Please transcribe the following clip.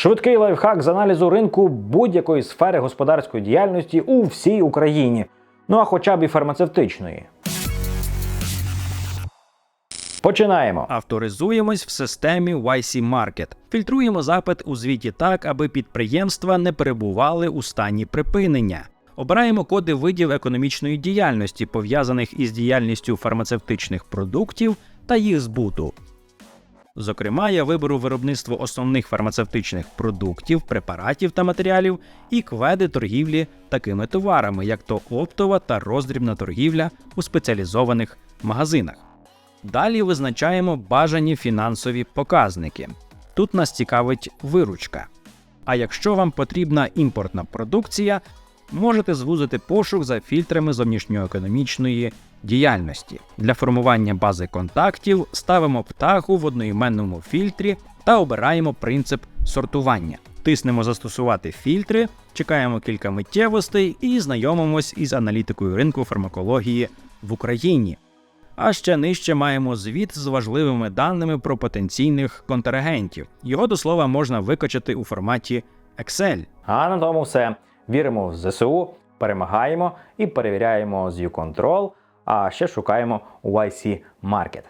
Швидкий лайфхак з аналізу ринку будь-якої сфери господарської діяльності у всій Україні, ну а хоча б і фармацевтичної. Починаємо. Авторизуємось в системі YC Market. Фільтруємо запит у звіті так, аби підприємства не перебували у стані припинення. Обираємо коди видів економічної діяльності, пов'язаних із діяльністю фармацевтичних продуктів та їх збуту. Зокрема, я виберу виробництво основних фармацевтичних продуктів, препаратів та матеріалів і кведи торгівлі такими товарами, як то оптова та роздрібна торгівля у спеціалізованих магазинах. Далі визначаємо бажані фінансові показники. Тут нас цікавить виручка. А якщо вам потрібна імпортна продукція, можете звузити пошук за фільтрами зовнішньоекономічної діяльності. Для формування бази контактів ставимо птаху в одноіменному фільтрі та обираємо принцип сортування. Тиснемо Застосувати фільтри, чекаємо кілька миттєвостей і знайомимось із аналітикою ринку фармакології в Україні. А ще нижче маємо звіт з важливими даними про потенційних контрагентів. Його до слова можна викачати у форматі Excel. А на тому все. Віримо в ЗСУ, перемагаємо і перевіряємо з U-Control, а ще шукаємо YC Market.